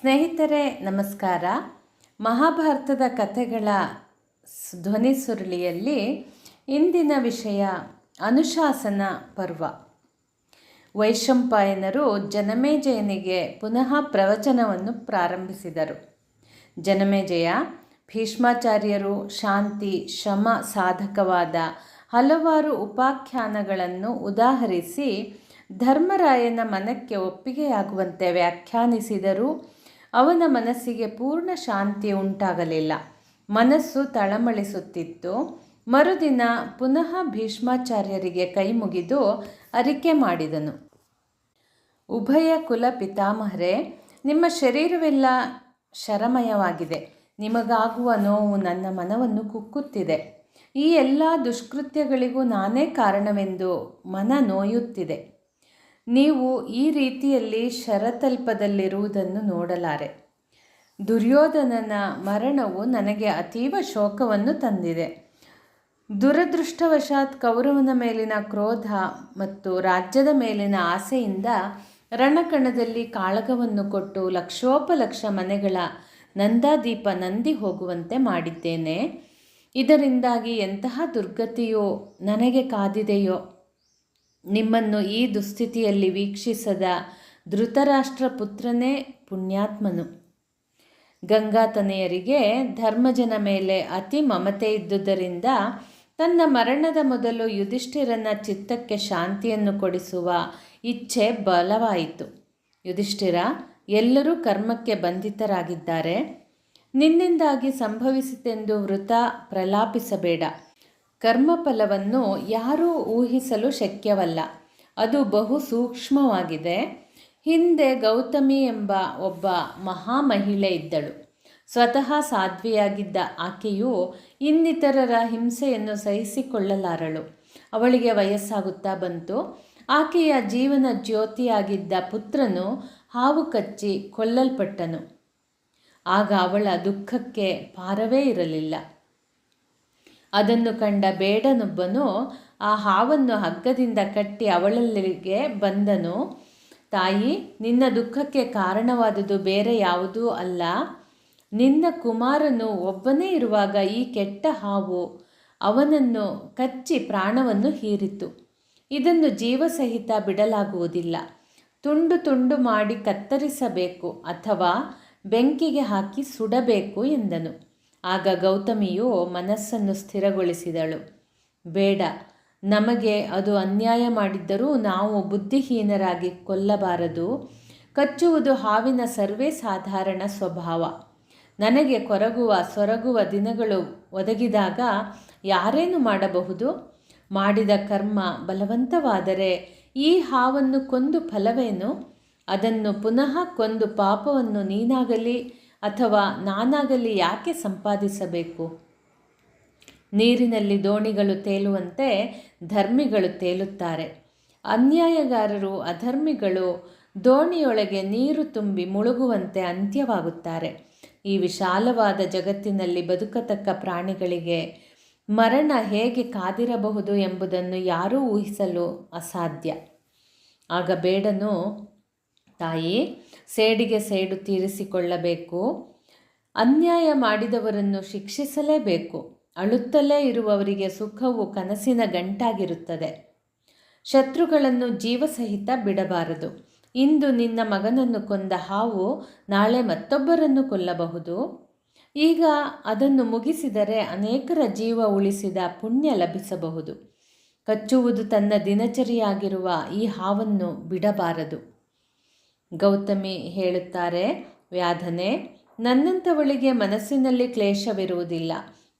ಸ್ನೇಹಿತರೆ, ನಮಸ್ಕಾರ. ಮಹಾಭಾರತದ ಕಥೆಗಳ ಧ್ವನಿ ಸುರುಳಿಯಲ್ಲಿ ಇಂದಿನ ವಿಷಯ ಅನುಶಾಸನ ಪರ್ವ. ವೈಶಂಪಾಯನರು ಜನಮೇಜಯನಿಗೆ ಪುನಃ ಪ್ರವಚನವನ್ನು ಪ್ರಾರಂಭಿಸಿದರು. ಜನಮೇಜಯ ಭೀಷ್ಮಾಚಾರ್ಯರು ಶಾಂತಿ, ಶಮ, ಸಾಧಕವಾದ ಹಲವಾರು ಉಪಾಖ್ಯಾನಗಳನ್ನು ಉದಾಹರಿಸಿ ಧರ್ಮರಾಯನ ಮನಕ್ಕೆ ಒಪ್ಪಿಗೆಯಾಗುವಂತೆ ವ್ಯಾಖ್ಯಾನಿಸಿದರೂ. ಅವನ ಮನಸ್ಸಿಗೆ ಪೂರ್ಣ ಶಾಂತಿ ಉಂಟಾಗಲಿಲ್ಲ. ಮನಸ್ಸು ತಳಮಳಿಸುತ್ತಿತ್ತು. ಮರುದಿನ ಪುನಃ ಭೀಷ್ಮಾಚಾರ್ಯರಿಗೆ ಕೈ ಮುಗಿದು ಅರಿಕೆ ಮಾಡಿದನು. ಉಭಯ ಕುಲ ಪಿತಾಮಹರೇ, ನಿಮ್ಮ ಶರೀರವೆಲ್ಲ ಶರಮಯವಾಗಿದೆ. ನಿಮಗಾಗುವ ನೋವು ನನ್ನ ಮನವನ್ನು ಕುಕ್ಕುತ್ತಿದೆ. ಈ ಎಲ್ಲ ದುಷ್ಕೃತ್ಯಗಳಿಗೂ ನಾನೇ ಕಾರಣವೆಂದು ಮನ ನೋಯುತ್ತಿದೆ. ನೀವು ಈ ರೀತಿಯಲ್ಲಿ ಶರತಲ್ಪದಲ್ಲಿರುವುದನ್ನು ನೋಡಲಾರೆ. ದುರ್ಯೋಧನನ ಮರಣವು ನನಗೆ ಅತೀವ ಶೋಕವನ್ನು ತಂದಿದೆ. ದುರದೃಷ್ಟವಶಾತ್ ಕೌರವನ ಮೇಲಿನ ಕ್ರೋಧ ಮತ್ತು ರಾಜ್ಯದ ಮೇಲಿನ ಆಸೆಯಿಂದ ರಣಕಣದಲ್ಲಿ ಕಾಳಗವನ್ನು ಕೊಟ್ಟು ಲಕ್ಷೋಪಲಕ್ಷ ಮನೆಗಳ ನಂದಾದೀಪ ನಂದಿ ಹೋಗುವಂತೆ ಮಾಡಿದ್ದೇನೆ. ಇದರಿಂದಾಗಿ ಎಂತಹ ದುರ್ಗತಿಯೋ ನನಗೆ ಕಾದಿದೆಯೋ? ನಿಮ್ಮನ್ನು ಈ ದುಸ್ಥಿತಿಯಲ್ಲಿ ವೀಕ್ಷಿಸದ ಧೃತರಾಷ್ಟ್ರ ಪುತ್ರನೇ ಪುಣ್ಯಾತ್ಮನು ಗಂಗಾತನೆಯರಿಗೆ ಧರ್ಮಜನ ಮೇಲೆ ಅತಿ ಮಮತೆ ಇದ್ದುದರಿಂದ ತನ್ನ ಮರಣದ ಮೊದಲು ಯುಧಿಷ್ಠಿರನ ಚಿತ್ತಕ್ಕೆ ಶಾಂತಿಯನ್ನು ಕೊಡಿಸುವ ಇಚ್ಛೆ ಬಲವಾಯಿತು. ಯುಧಿಷ್ಠಿರ, ಎಲ್ಲರೂ ಕರ್ಮಕ್ಕೆ ಬಂಧಿತರಾಗಿದ್ದಾರೆ. ನಿನ್ನಿಂದಾಗಿ ಸಂಭವಿಸಿತೆಂದು ವೃತ ಪ್ರಲಾಪಿಸಬೇಡ. ಕರ್ಮಫಲವನ್ನು ಯಾರೂ ಊಹಿಸಲು ಶಕ್ಯವಲ್ಲ. ಅದು ಬಹು ಸೂಕ್ಷ್ಮವಾಗಿದೆ. ಹಿಂದೆ ಗೌತಮಿ ಎಂಬ ಒಬ್ಬ ಮಹಾ ಮಹಿಳೆ ಇದ್ದಳು. ಸ್ವತಃ ಸಾಧ್ವಿಯಾಗಿದ್ದ ಆಕೆಯು ಇನ್ನಿತರರ ಹಿಂಸೆಯನ್ನು ಸಹಿಸಿಕೊಳ್ಳಲಾರಳು. ಅವಳಿಗೆ ವಯಸ್ಸಾಗುತ್ತಾ ಬಂತು. ಆಕೆಯ ಜೀವನ ಜ್ಯೋತಿಯಾಗಿದ್ದ ಪುತ್ರನು ಹಾವು ಕಚ್ಚಿ ಕೊಲ್ಲಲ್ಪಟ್ಟನು. ಆಗ ಅವಳ ದುಃಖಕ್ಕೆ ಪಾರವೇ ಇರಲಿಲ್ಲ. ಅದನ್ನು ಕಂಡ ಬೇಡನೊಬ್ಬನು ಆ ಹಾವನ್ನು ಹಗ್ಗದಿಂದ ಕಟ್ಟಿ ಅವಳಲ್ಲಿಗೆ ಬಂದನು, ತಾಯಿ, ನಿನ್ನ ದುಃಖಕ್ಕೆ ಕಾರಣವಾದುದು ಬೇರೆ ಯಾವುದೂ ಅಲ್ಲ. ನಿನ್ನ ಕುಮಾರನು ಒಬ್ಬನೇ ಇರುವಾಗ ಈ ಕೆಟ್ಟ ಹಾವು ಅವನನ್ನು ಕಚ್ಚಿ ಪ್ರಾಣವನ್ನು ಹೀರಿತು. ಇದನ್ನು ಜೀವಸಹಿತ ಬಿಡಲಾಗುವುದಿಲ್ಲ. ತುಂಡು ತುಂಡು ಮಾಡಿ ಕತ್ತರಿಸಬೇಕು ಅಥವಾ ಬೆಂಕಿಗೆ ಹಾಕಿ ಸುಡಬೇಕು ಎಂದನು. ಆಗ ಗೌತಮಿಯು ಮನಸ್ಸನ್ನು ಸ್ಥಿರಗೊಳಿಸಿದಳು. ಬೇಡ, ನಮಗೆ ಅದು ಅನ್ಯಾಯ ಮಾಡಿದ್ದರೂ ನಾವು ಬುದ್ಧಿಹೀನರಾಗಿ ಕೊಲ್ಲಬಾರದು. ಕಚ್ಚುವುದು ಹಾವಿನ ಸರ್ವೇ ಸಾಧಾರಣ ಸ್ವಭಾವ. ನನಗೆ ಕೊರಗುವ, ಸೊರಗುವ ದಿನಗಳು ಒದಗಿದಾಗ ಯಾರೇನು ಮಾಡಬಹುದು? ಮಾಡಿದ ಕರ್ಮ ಬಲವಂತವಾದರೆ ಈ ಹಾವನ್ನು ಕೊಂದು ಫಲವೇನು? ಅದನ್ನು ಪುನಃ ಕೊಂದು ಪಾಪವನ್ನು ನೀನಾಗಲಿ. ಅಥವಾ ನಾನಾಗಲಿ ಯಾಕೆ ಸಂಪಾದಿಸಬೇಕು? ನೀರಿನಲ್ಲಿ ದೋಣಿಗಳು ತೇಲುವಂತೆ ಧರ್ಮಿಗಳು ತೇಲುತ್ತಾರೆ. ಅನ್ಯಾಯಗಾರರು ಅಧರ್ಮಿಗಳು ದೋಣಿಯೊಳಗೆ ನೀರು ತುಂಬಿ ಮುಳುಗುವಂತೆ ಅಂತ್ಯವಾಗುತ್ತಾರೆ. ಈ ವಿಶಾಲವಾದ ಜಗತ್ತಿನಲ್ಲಿ ಬದುಕತಕ್ಕ ಪ್ರಾಣಿಗಳಿಗೆ ಮರಣ ಹೇಗೆ ಕಾದಿರಬಹುದು ಎಂಬುದನ್ನು ಯಾರೂ ಊಹಿಸಲು ಅಸಾಧ್ಯ. ಆಗ ಬೇಡನು ತಾಯಿ ಸೇಡಿಗೆ ಸೇಡು ತೀರಿಸಿಕೊಳ್ಳಬೇಕು. ಅನ್ಯಾಯ ಮಾಡಿದವರನ್ನು ಶಿಕ್ಷಿಸಲೇಬೇಕು. ಅಳುತ್ತಲೇ ಇರುವವರಿಗೆ ಸುಖವು ಕನಸಿನ ಗಂಟಾಗಿರುತ್ತದೆ. ಶತ್ರುಗಳನ್ನು ಜೀವಸಹಿತ ಬಿಡಬಾರದು. ಇಂದು ನಿನ್ನ ಮಗನನ್ನು ಕೊಂದ ಹಾವು ನಾಳೆ ಮತ್ತೊಬ್ಬರನ್ನು ಕೊಲ್ಲಬಹುದು. ಈಗ ಅದನ್ನು ಮುಗಿಸಿದರೆ ಅನೇಕರ ಜೀವ ಉಳಿಸಿದ ಪುಣ್ಯ ಲಭಿಸಬಹುದು. ಕಚ್ಚುವುದು ತನ್ನ ದಿನಚರಿಯಾಗಿರುವ ಈ ಹಾವನ್ನು ಬಿಡಬಾರದು. ಗೌತಮಿ ಹೇಳುತ್ತಾರೆ, ವ್ಯಾಧನೆ ನನ್ನಂಥವಳಿಗೆ ಮನಸ್ಸಿನಲ್ಲಿ ಕ್ಲೇಶವಿರುವುದಿಲ್ಲ.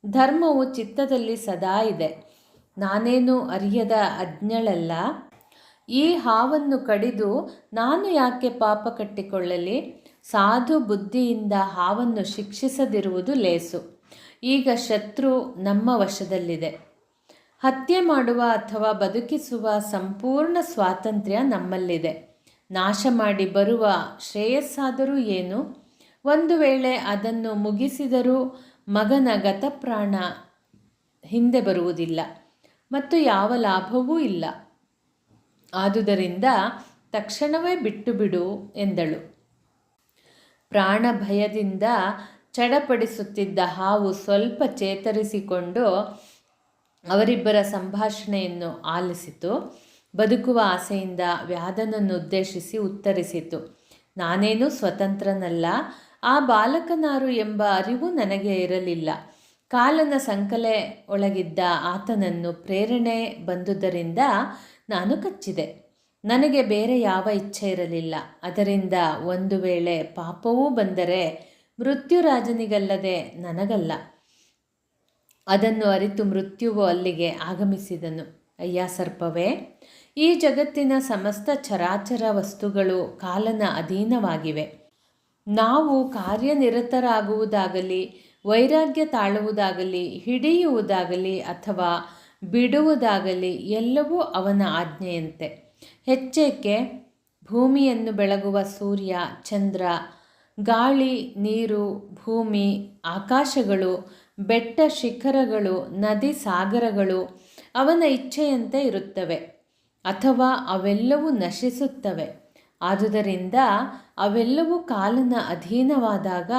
ಧರ್ಮವು ಚಿತ್ತದಲ್ಲಿ ಸದಾ ಇದೆ. ನಾನೇನು ಅರಿಯದ ಅಜ್ಞಳಲ್ಲ? ಈ ಹಾವನ್ನು ಕಡಿದು ನಾನು ಯಾಕೆ ಪಾಪ ಕಟ್ಟಿಕೊಳ್ಳಲಿ? ಸಾಧು ಬುದ್ಧಿಯಿಂದ ಹಾವನ್ನು ಶಿಕ್ಷಿಸದಿರುವುದು ಲೇಸು. ಈಗ ಶತ್ರು ನಮ್ಮ ವಶದಲ್ಲಿದೆ. ಹತ್ಯೆ ಮಾಡುವ ಅಥವಾ ಬದುಕಿಸುವ ಸಂಪೂರ್ಣ ಸ್ವಾತಂತ್ರ್ಯ ನಮ್ಮಲ್ಲಿದೆ. ನಾಶ ಮಾಡಿ ಬರುವ ಶ್ರೇಯಸ್ಸಾದರೂ ಏನು? ಒಂದು ವೇಳೆ ಅದನ್ನು ಮುಗಿಸಿದರೂ ಮಗನ ಗತಪ್ರಾಣ ಹಿಂದೆ ಬರುವುದಿಲ್ಲ ಮತ್ತು ಯಾವ ಲಾಭವೂ ಇಲ್ಲ. ಆದುದರಿಂದ ತಕ್ಷಣವೇ ಬಿಟ್ಟು ಬಿಡು ಎಂದಳು. ಪ್ರಾಣ ಭಯದಿಂದ ಚಡಪಡಿಸುತ್ತಿದ್ದ ಹಾವು ಸ್ವಲ್ಪ ಚೇತರಿಸಿಕೊಂಡು ಅವರಿಬ್ಬರ ಸಂಭಾಷಣೆಯನ್ನು ಆಲಿಸಿತು. ಬದುಕುವ ಆಸೆಯಿಂದ ವ್ಯಾಧನನ್ನು ಉದ್ದೇಶಿಸಿ ಉತ್ತರಿಸಿತು. ನಾನೇನು ಸ್ವತಂತ್ರನಲ್ಲ. ಆ ಬಾಲಕನಾರು ಎಂಬ ಅರಿವು ನನಗೆ ಇರಲಿಲ್ಲ. ಕಾಲನ ಸಂಕಲೆ ಒಳಗಿದ್ದ ಆತನನ್ನು ಪ್ರೇರಣೆ ಬಂದುದರಿಂದ ನಾನು ಕಚ್ಚಿದೆ. ನನಗೆ ಬೇರೆ ಯಾವ ಇಚ್ಛೆ ಇರಲಿಲ್ಲ. ಅದರಿಂದ ಒಂದು ವೇಳೆ ಪಾಪವೂ ಬಂದರೆ ಮೃತ್ಯುರಾಜನಿಗಲ್ಲದೆ ನನಗಲ್ಲ. ಅದನ್ನು ಅರಿತು ಮೃತ್ಯುವು ಅಲ್ಲಿಗೆ ಆಗಮಿಸಿದನು. ಅಯ್ಯ ಸರ್ಪವೇ ಈ ಜಗತ್ತಿನ ಸಮಸ್ತ ಚರಾಚರ ವಸ್ತುಗಳು ಕಾಲನ ಅಧೀನವಾಗಿವೆ. ನಾವು ಕಾರ್ಯನಿರತರಾಗುವುದಾಗಲಿ, ವೈರಾಗ್ಯ ತಾಳುವುದಾಗಲಿ, ಹಿಡಿಯುವುದಾಗಲಿ ಅಥವಾ ಬಿಡುವುದಾಗಲಿ ಎಲ್ಲವೂ ಅವನ ಆಜ್ಞೆಯಂತೆ. ಹೆಚ್ಚೇಕೆ ಭೂಮಿಯನ್ನು ಬೆಳಗುವ ಸೂರ್ಯ, ಚಂದ್ರ, ಗಾಳಿ, ನೀರು, ಭೂಮಿ, ಆಕಾಶಗಳು, ಬೆಟ್ಟ, ಶಿಖರಗಳು, ನದಿ, ಸಾಗರಗಳು ಅವನ ಇಚ್ಛೆಯಂತೆ ಇರುತ್ತವೆ. ಅಥವಾ ಅವೆಲ್ಲವೂ ನಶಿಸುತ್ತವೆ. ಆದುದರಿಂದ ಅವೆಲ್ಲವೂ ಕಾಲನ ಅಧೀನವಾದಾಗ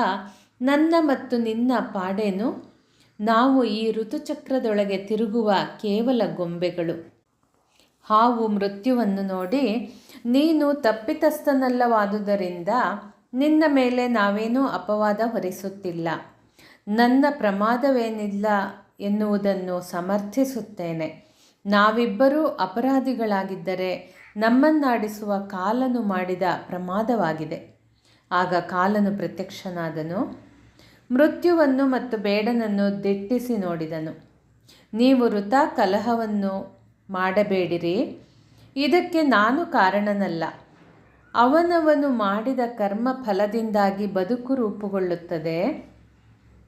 ನನ್ನ ಮತ್ತು ನಿನ್ನ ಪಾಡೇನು? ನಾವು ಈ ಋತುಚಕ್ರದೊಳಗೆ ತಿರುಗುವ ಕೇವಲ ಗೊಂಬೆಗಳು. ಹಾವು ಮೃತ್ಯುವನ್ನು ನೋಡಿ, ನೀನು ತಪ್ಪಿತಸ್ಥನಲ್ಲವಾದುದರಿಂದ ನಿನ್ನ ಮೇಲೆ ನಾವೇನೂ ಅಪವಾದ ಹೊರಿಸುತ್ತಿಲ್ಲ. ನನ್ನ ಪ್ರಮಾದವೇನಿಲ್ಲ ಎನ್ನುವುದನ್ನು ಸಮರ್ಥಿಸುತ್ತೇನೆ. ನಾವಿಬ್ಬರೂ ಅಪರಾಧಿಗಳಾಗಿದ್ದರೆ ನಮ್ಮನ್ನಾಡಿಸುವ ಕಾಲನು ಮಾಡಿದ ಪ್ರಮಾದವಾಗಿದೆ. ಆಗ ಕಾಲನು ಪ್ರತ್ಯಕ್ಷನಾದನು, ಮೃತ್ಯುವನ್ನು ಮತ್ತು ಬೇಡನನ್ನು ದಿಟ್ಟಿಸಿ ನೋಡಿದನು. ನೀವು ವೃತ ಕಲಹವನ್ನು ಮಾಡಬೇಡಿರಿ, ಇದಕ್ಕೆ ನಾನು ಕಾರಣನಲ್ಲ. ಅವನವನು ಮಾಡಿದ ಕರ್ಮ ಫಲದಿಂದಾಗಿ ಬದುಕು ರೂಪುಗೊಳ್ಳುತ್ತದೆ.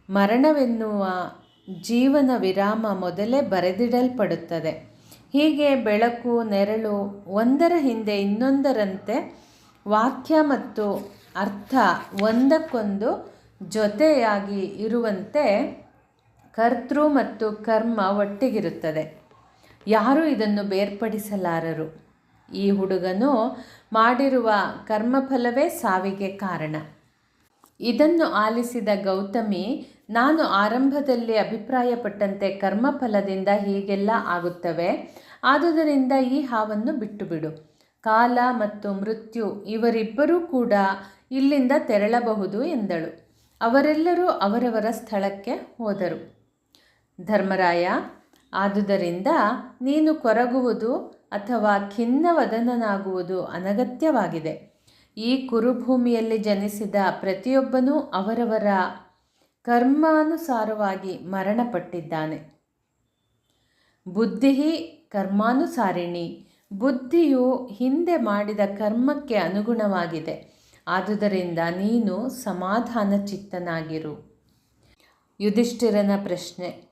ಮರಣವೆನ್ನುವ ಜೀವನ ವಿರಾಮ ಮೊದಲೇ ಬರೆದಿಡಲ್ಪಡುತ್ತದೆ. ಹೀಗೆ ಬೆಳಕು, ನೆರಳು ಒಂದರ ಹಿಂದೆ ಇನ್ನೊಂದರಂತೆ ವಾಕ್ಯ ಮತ್ತು ಅರ್ಥ ಒಂದಕ್ಕೊಂದು ಜೊತೆಯಾಗಿ ಇರುವಂತೆ ಕರ್ತೃ ಮತ್ತು ಕರ್ಮ ಒಟ್ಟಿಗಿರುತ್ತದೆ. ಯಾರೂ ಇದನ್ನು ಬೇರ್ಪಡಿಸಲಾರರು. ಈ ಹುಡುಗನು ಮಾಡಿರುವ ಕರ್ಮಫಲವೇ ಸಾವಿಗೆ ಕಾರಣ. ಇದನ್ನು ಆಲಿಸಿದ ಗೌತಮಿ ನಾನು ಆರಂಭದಲ್ಲಿ ಅಭಿಪ್ರಾಯಪಟ್ಟಂತೆ ಕರ್ಮಫಲದಿಂದ ಹೀಗೆಲ್ಲ ಆಗುತ್ತವೆ. ಆದುದರಿಂದ ಈ ಹಾವನ್ನು ಬಿಟ್ಟುಬಿಡು. ಕಾಲ ಮತ್ತು ಮೃತ್ಯು ಇವರಿಬ್ಬರೂ ಕೂಡ ಇಲ್ಲಿಂದ ತೆರಳಬಹುದು ಎಂದಳು. ಅವರೆಲ್ಲರೂ ಅವರವರ ಸ್ಥಳಕ್ಕೆ ಹೋದರು. ಧರ್ಮರಾಯ, ಆದುದರಿಂದ ನೀನು ಕೊರಗುವುದು ಅಥವಾ ಖಿನ್ನವದನನಾಗುವುದು ಅನಗತ್ಯವಾಗಿದೆ. ಈ ಕುರುಭೂಮಿಯಲ್ಲಿ ಜನಿಸಿದ ಪ್ರತಿಯೊಬ್ಬನೂ ಅವರವರ ಕರ್ಮಾನುಸಾರವಾಗಿ ಮರಣಪಟ್ಟಿದ್ದಾನೆ. ಬುದ್ಧಿ ಕರ್ಮಾನುಸಾರಿಣಿ, ಬುದ್ಧಿಯು ಹಿಂದೆ ಮಾಡಿದ ಕರ್ಮಕ್ಕೆ ಅನುಗುಣವಾಗಿದೆ. ಆದುದರಿಂದ ನೀನು ಸಮಾಧಾನ ಚಿತ್ತನಾಗಿರು ಯುಧಿಷ್ಠಿರನ ಪ್ರಶ್ನೆ,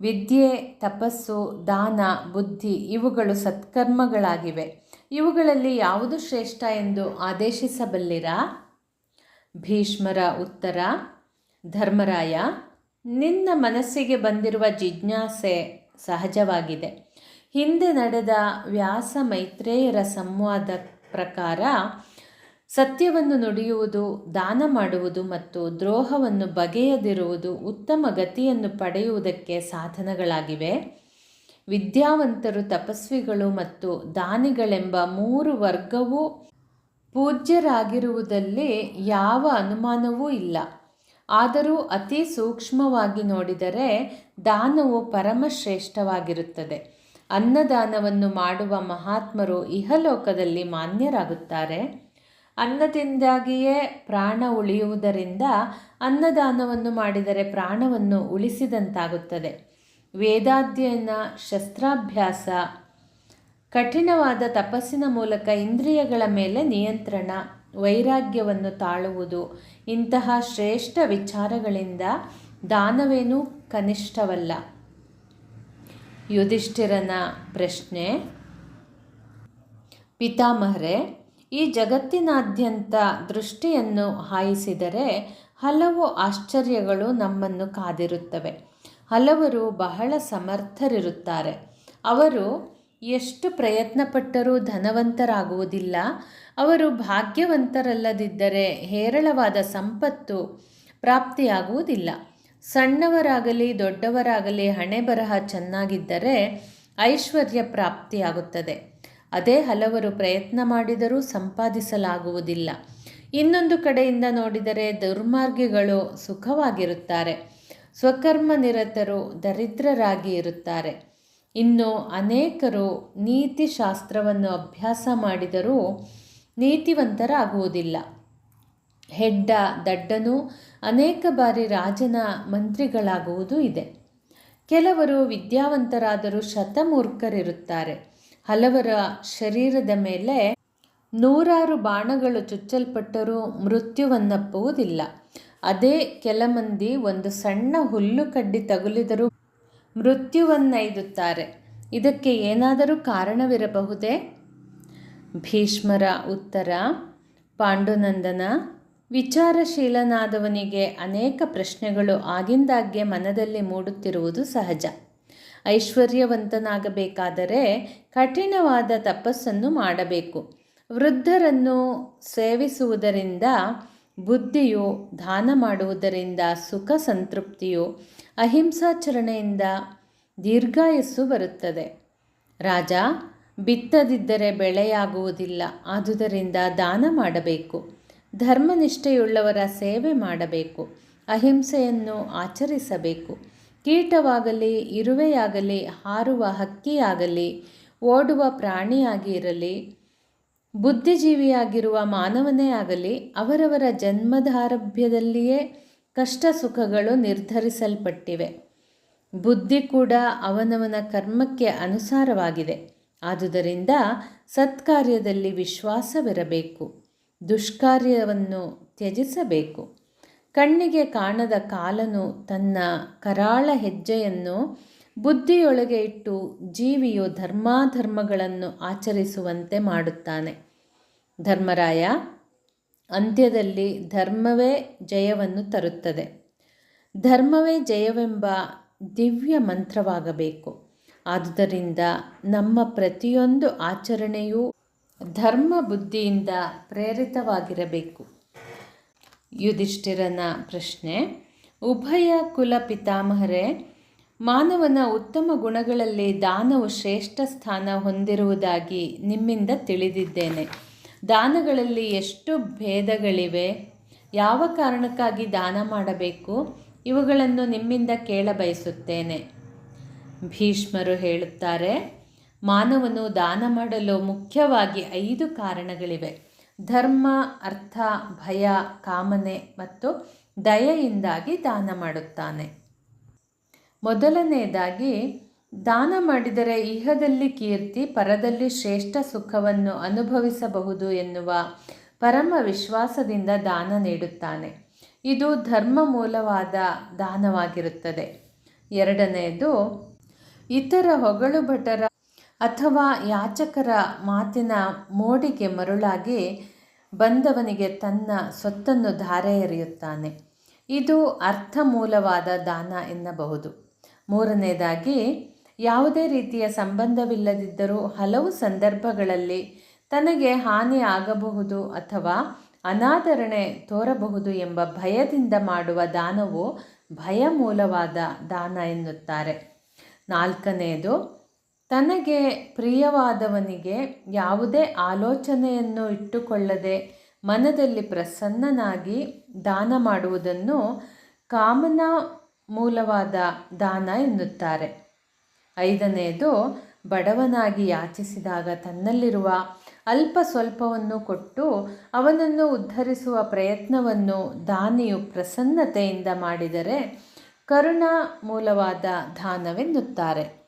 ವಿದ್ಯೆ, ತಪಸ್ಸು, ದಾನ, ಬುದ್ಧಿ ಇವುಗಳು ಸತ್ಕರ್ಮಗಳಾಗಿವೆ. ಇವುಗಳಲ್ಲಿ ಯಾವುದು ಶ್ರೇಷ್ಠ ಎಂದು ಆದೇಶಿಸಬಲ್ಲಿರಾ? ಭೀಷ್ಮರ ಉತ್ತರ ಧರ್ಮರಾಯ, ನಿನ್ನ ಮನಸ್ಸಿಗೆ ಬಂದಿರುವ ಜಿಜ್ಞಾಸೆ ಸಹಜವಾಗಿದೆ. ಹಿಂದೆ ನಡೆದ ವ್ಯಾಸ ಮೈತ್ರೇಯರ ಸಂವಾದ ಪ್ರಕಾರ ಸತ್ಯವನ್ನು ನುಡಿಯುವುದು, ದಾನ ಮಾಡುವುದು ಮತ್ತು ದ್ರೋಹವನ್ನು ಬಗೆಯದಿರುವುದು ಉತ್ತಮ ಗತಿಯನ್ನು ಪಡೆಯುವುದಕ್ಕೆ ಸಾಧನಗಳಾಗಿವೆ. ವಿದ್ಯಾವಂತರು, ತಪಸ್ವಿಗಳು ಮತ್ತು ದಾನಿಗಳೆಂಬ ಮೂರು ವರ್ಗವೂ ಪೂಜ್ಯರಾಗಿರುವುದಲ್ಲಿ ಯಾವ ಅನುಮಾನವೂ ಇಲ್ಲ. ಆದರೂ ಅತಿ ಸೂಕ್ಷ್ಮವಾಗಿ ನೋಡಿದರೆ ದಾನವು ಪರಮಶ್ರೇಷ್ಠವಾಗಿರುತ್ತದೆ. ಅನ್ನದಾನವನ್ನು ಮಾಡುವ ಮಹಾತ್ಮರು ಇಹಲೋಕದಲ್ಲಿ ಮಾನ್ಯರಾಗುತ್ತಾರೆ. ಅನ್ನದಿಂದಾಗಿಯೇ ಪ್ರಾಣ ಉಳಿಯುವುದರಿಂದ ಅನ್ನದಾನವನ್ನು ಮಾಡಿದರೆ ಪ್ರಾಣವನ್ನು ಉಳಿಸಿದಂತಾಗುತ್ತದೆ. ವೇದಾಧ್ಯಯನ ಶಸ್ತ್ರಾಭ್ಯಾಸ. ಕಠಿಣವಾದ ತಪಸ್ಸಿನ ಮೂಲಕ ಇಂದ್ರಿಯಗಳ ಮೇಲೆ ನಿಯಂತ್ರಣ. ವೈರಾಗ್ಯವನ್ನು ತಾಳುವುದು. ಇಂತಹ ಶ್ರೇಷ್ಠ ವಿಚಾರಗಳಿಂದ ದಾನವೇನೂ ಕನಿಷ್ಠವಲ್ಲ. ಯುಧಿಷ್ಠಿರನ ಪ್ರಶ್ನೆ, ಪಿತಾಮಹರೇ, ಈ ಜಗತ್ತಿನಾದ್ಯಂತ ದೃಷ್ಟಿಯನ್ನು ಹಾಯಿಸಿದರೆ ಹಲವು ಆಶ್ಚರ್ಯಗಳು ನಮ್ಮನ್ನು ಕಾದಿರುತ್ತವೆ. ಹಲವರು ಬಹಳ ಸಮರ್ಥರಿರುತ್ತಾರೆ. ಅವರು ಎಷ್ಟು ಪ್ರಯತ್ನಪಟ್ಟರೂ ಧನವಂತರಾಗುವುದಿಲ್ಲ. ಅವರು ಭಾಗ್ಯವಂತರಲ್ಲದಿದ್ದರೆ ಹೇರಳವಾದ ಸಂಪತ್ತು ಪ್ರಾಪ್ತಿಯಾಗುವುದಿಲ್ಲ. ಸಣ್ಣವರಾಗಲಿ ದೊಡ್ಡವರಾಗಲಿ ಹಣೆ ಬರಹ ಚೆನ್ನಾಗಿದ್ದರೆ ಐಶ್ವರ್ಯ ಪ್ರಾಪ್ತಿಯಾಗುತ್ತದೆ. ಅದೇ ಹಲವರು ಪ್ರಯತ್ನ ಮಾಡಿದರೂ ಸಂಪಾದಿಸಲಾಗುವುದಿಲ್ಲ. ಇನ್ನೊಂದು ಕಡೆಯಿಂದ ನೋಡಿದರೆ ದುರ್ಮಾರ್ಗಿಗಳು ಸುಖವಾಗಿರುತ್ತಾರೆ. ಸ್ವಕರ್ಮ ನಿರತರು ದರಿದ್ರರಾಗಿ ಇರುತ್ತಾರೆ. ಇನ್ನು ಅನೇಕರು ನೀತಿಶಾಸ್ತ್ರವನ್ನು ಅಭ್ಯಾಸ ಮಾಡಿದರೂ ನೀತಿವಂತರಾಗುವುದಿಲ್ಲ. ಹೆಡ್ಡ, ದಡ್ಡನು ಅನೇಕ ಬಾರಿ ರಾಜನ ಮಂತ್ರಿಗಳಾಗುವುದೂ ಇದೆ. ಕೆಲವರು ವಿದ್ಯಾವಂತರಾದರೂ ಶತಮೂರ್ಖರಿರುತ್ತಾರೆ. ಹಲವರ ಶರೀರದ ಮೇಲೆ ನೂರಾರು ಬಾಣಗಳು ಚುಚ್ಚಲ್ಪಟ್ಟರೂ ಮೃತ್ಯುವನ್ನಪ್ಪುವುದಿಲ್ಲ. ಅದೇ ಕೆಲ ಮಂದಿ ಒಂದು ಸಣ್ಣ ಹುಲ್ಲು ಕಡ್ಡಿ ತಗುಲಿದರೂ ಮೃತ್ಯುವನ್ನೈದುತ್ತಾರೆ. ಇದಕ್ಕೆ ಏನಾದರೂ ಕಾರಣವಿರಬಹುದೇ? ಭೀಷ್ಮರ ಉತ್ತರ, ಪಾಂಡುನಂದನ ವಿಚಾರಶೀಲನಾದವನಿಗೆ ಅನೇಕ ಪ್ರಶ್ನೆಗಳು ಆಗಿಂದಾಗ್ಗೆ ಮನದಲ್ಲಿ ಮೂಡುತ್ತಿರುವುದು ಸಹಜ. ಐಶ್ವರ್ಯವಂತನಾಗಬೇಕಾದರೆ ಕಠಿಣವಾದ ತಪಸ್ಸನ್ನು ಮಾಡಬೇಕು. ವೃದ್ಧರನ್ನು ಸೇವಿಸುವುದರಿಂದ ಬುದ್ಧಿಯು ದಾನ ಮಾಡುವುದರಿಂದ ಸುಖ ಸಂತೃಪ್ತಿಯು ಅಹಿಂಸಾಚರಣೆಯಿಂದ ದೀರ್ಘಾಯಸ್ಸು ಬರುತ್ತದೆ. ರಾಜ, ಬಿತ್ತದಿದ್ದರೆ ಬೆಳೆಯಾಗುವುದಿಲ್ಲ, ಆದುದರಿಂದ ದಾನ ಮಾಡಬೇಕು. ಧರ್ಮನಿಷ್ಠೆಯುಳ್ಳವರ ಸೇವೆ ಮಾಡಬೇಕು. ಅಹಿಂಸೆಯನ್ನು ಆಚರಿಸಬೇಕು. ಕೀಟವಾಗಲಿ, ಇರುವೆಯಾಗಲಿ, ಹಾರುವ ಹಕ್ಕಿಯಾಗಲಿ, ಓಡುವ ಪ್ರಾಣಿಯಾಗಿ ಇರಲಿ ಬುದ್ಧಿಜೀವಿಯಾಗಿರುವ ಮಾನವನೇ ಆಗಲಿ, ಅವರವರ ಜನ್ಮದಾರಭ್ಯದಲ್ಲಿಯೇ ಕಷ್ಟ ಸುಖಗಳು ನಿರ್ಧರಿಸಲ್ಪಟ್ಟಿವೆ. ಬುದ್ಧಿ ಕೂಡ ಅವನವನ ಕರ್ಮಕ್ಕೆ ಅನುಸಾರವಾಗಿದೆ. ಆದುದರಿಂದ ಸತ್ಕಾರ್ಯದಲ್ಲಿ ವಿಶ್ವಾಸವಿರಬೇಕು, ದುಷ್ಕಾರ್ಯವನ್ನು ತ್ಯಜಿಸಬೇಕು. ಕಣ್ಣಿಗೆ ಕಾಣದ ಕಾಲನು ತನ್ನ ಕರಾಳ ಹೆಜ್ಜೆಯನ್ನು ಬುದ್ಧಿಯೊಳಗೆ ಇಟ್ಟು ಜೀವಿಯು ಧರ್ಮಾಧರ್ಮಗಳನ್ನು ಆಚರಿಸುವಂತೆ ಮಾಡುತ್ತಾನೆ. ಧರ್ಮರಾಯ, ಅಂತ್ಯದಲ್ಲಿ ಧರ್ಮವೇ ಜಯವನ್ನು ತರುತ್ತದೆ. ಧರ್ಮವೇ ಜಯವೆಂಬ ದಿವ್ಯ ಮಂತ್ರವಾಗಬೇಕು. ಆದುದರಿಂದ ನಮ್ಮ ಪ್ರತಿಯೊಂದು ಆಚರಣೆಯೂ ಧರ್ಮ ಬುದ್ಧಿಯಿಂದ ಪ್ರೇರಿತವಾಗಿರಬೇಕು. ಯುಧಿಷ್ಠಿರನ ಪ್ರಶ್ನೆ, ಉಭಯ ಕುಲ ಪಿತಾಮಹರೇ, ಮಾನವನ ಉತ್ತಮ ಗುಣಗಳಲ್ಲಿ ದಾನವು ಶ್ರೇಷ್ಠ ಸ್ಥಾನ ಹೊಂದಿರುವುದಾಗಿ ನಿಮ್ಮಿಂದ ತಿಳಿದಿದ್ದೇನೆ. ದಾನಗಳಲ್ಲಿ ಎಷ್ಟು ಭೇದಗಳಿವೆ? ಯಾವ ಕಾರಣಕ್ಕಾಗಿ ದಾನ ಮಾಡಬೇಕು? ಇವುಗಳನ್ನು ನಿಮ್ಮಿಂದ ಕೇಳಬಯಸುತ್ತೇನೆ ಭೀಷ್ಮರು ಹೇಳುತ್ತಾರೆ, ಮಾನವನು ದಾನ ಮಾಡಲು ಮುಖ್ಯವಾಗಿ ಐದು ಕಾರಣಗಳಿವೆ. ಧರ್ಮ, ಅರ್ಥ, ಭಯ, ಕಾಮನೆ ಮತ್ತು ದಯೆಯಿಂದಾಗಿ ದಾನ ಮಾಡುತ್ತಾನೆ. ಮೊದಲನೆಯದಾಗಿ ದಾನ ಮಾಡಿದರೆ ಇಹದಲ್ಲಿ ಕೀರ್ತಿ, ಪರದಲ್ಲಿ ಶ್ರೇಷ್ಠ ಸುಖವನ್ನು ಅನುಭವಿಸಬಹುದು ಎನ್ನುವ ಪರಮ ವಿಶ್ವಾಸದಿಂದ ದಾನ ನೀಡುತ್ತಾನೆ. ಇದು ಧರ್ಮ ಮೂಲವಾದ ದಾನವಾಗಿರುತ್ತದೆ. ಎರಡನೆಯದು, ಇತರ ಹೊಗಳು ಭಟರ ಅಥವಾ ಯಾಚಕರ ಮಾತಿನ ಮೋಡಿಗೆ ಮರುಳಾಗಿ ಬಂದವನಿಗೆ ತನ್ನ ಸ್ವತ್ತನ್ನು ಧಾರೆ ಎರೆಯುತ್ತಾನೆ ಇದು ಅರ್ಥ ಮೂಲವಾದ ದಾನ ಎನ್ನಬಹುದು. ಮೂರನೇದಾಗಿ ಯಾವುದೇ ರೀತಿಯ ಸಂಬಂಧವಿಲ್ಲದಿದ್ದರೂ ಹಲವು ಸಂದರ್ಭಗಳಲ್ಲಿ ತನಗೆ ಹಾನಿ ಆಗಬಹುದು ಅಥವಾ ಅನಾದರಣೆ ತೋರಬಹುದು ಎಂಬ ಭಯದಿಂದ ಮಾಡುವ ದಾನವು ಭಯ ಮೂಲವಾದ ದಾನ ಎನ್ನುತ್ತಾರೆ. ನಾಲ್ಕನೆಯದು, ತನಗೆ ಪ್ರಿಯವಾದವನಿಗೆ ಯಾವುದೇ ಆಲೋಚನೆಯನ್ನು ಇಟ್ಟುಕೊಳ್ಳದೆ ಮನದಲ್ಲಿ ಪ್ರಸನ್ನನಾಗಿ ದಾನ ಮಾಡುವುದನ್ನು ಕಾಮನಾ ಮೂಲವಾದ ದಾನ ಎನ್ನುತ್ತಾರೆ. ಐದನೆಯದು ಬಡವನಾಗಿ ಯಾಚಿಸಿದಾಗ ತನ್ನಲ್ಲಿರುವ ಅಲ್ಪ ಸ್ವಲ್ಪವನ್ನು ಕೊಟ್ಟು ಅವನನ್ನು ಉದ್ಧರಿಸುವ ಪ್ರಯತ್ನವನ್ನು ದಾನಿಯು ಪ್ರಸನ್ನತೆಯಿಂದ ಮಾಡಿದರೆ ಕರುಣಾ ಮೂಲವಾದ ದಾನವೆನ್ನುತ್ತಾರೆ.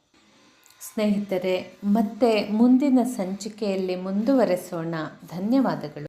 ಸ್ನೇಹಿತರೆ, ಮತ್ತೆ ಮುಂದಿನ ಸಂಚಿಕೆಯಲ್ಲಿ ಮುಂದುವರೆಸೋಣ. ಧನ್ಯವಾದಗಳು.